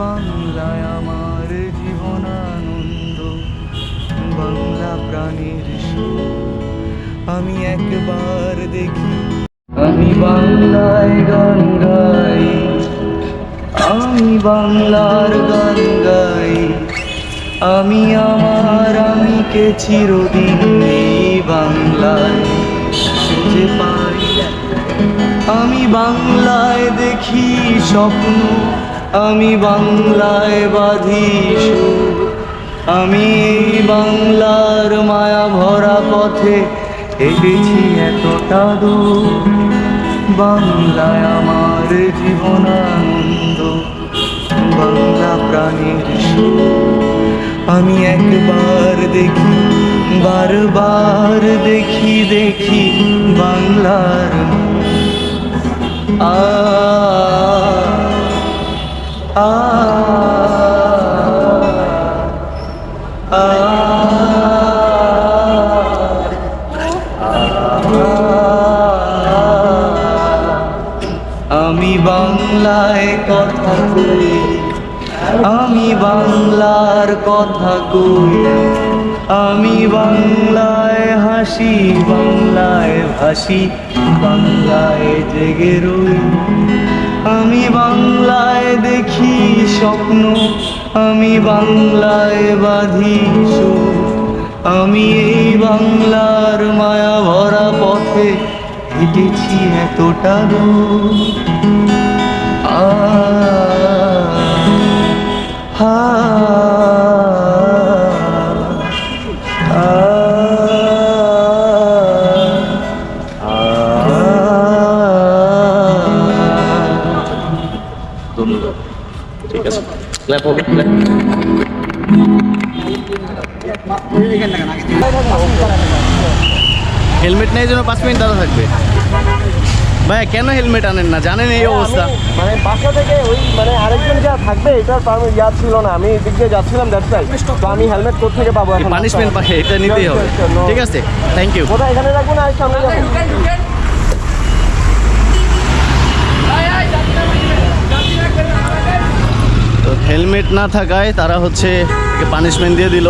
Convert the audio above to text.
বাংলায় আমার জীবন আনন্দ বাংলা প্রাণীর আমি একবার দেখি। আমি বাংলায় গান গাই। আমি বাংলার গান গাই। আমি আমার আমি কে চিরদিন এই বাংলায় খুঁজে পাই। আমি বাংলায় দেখি স্বপ্ন। আমি বাংলায় বাঁধি আমি এই বাংলার মায়া ভরা পথে হেঁটেছি এতটা দূর। বাংলায় আমার জীবন আনন্দ বাংলা প্রাণীর আমি একবার দেখি, বারবার দেখি দেখি বাংলার বাংলায় কথা কই, আমি বাংলার কথা কই। আমি বাংলায় হাসি, বাংলায় ভাসি, বাংলায় জেগে রই। আমি বাংলায় দেখি স্বপ্ন, আমি বাংলায় বাঁধি আমি এই বাংলার মায়া ভরা পথে হেঁটেছি এতটা দূর। হেলমেট নেই জন্য পাঁচ মিনিট দাঁড়া থাকবে। ভাইয়া কেন হেলমেট আনেন না? জানেন এই অবস্থা। মানে বাসা থেকে ওই মানে আরেকজন যা থাকবে এটার পারমি ইয়া ছিল না। আমি এদিক দিয়ে যাচ্ছিলাম দ্যাটস তো আমি হেলমেট কোথা থেকে পাবো এখন? পানিশমেন্ট পাখে এটা নিতেই হবে। ঠিক আছে থ্যাংক ইউ কোথায় এখানে রাখব না আর সামনে যাব তো হেলমেট না থাকায় তারা হচ্ছে পানিশমেন্ট দিয়ে দিল।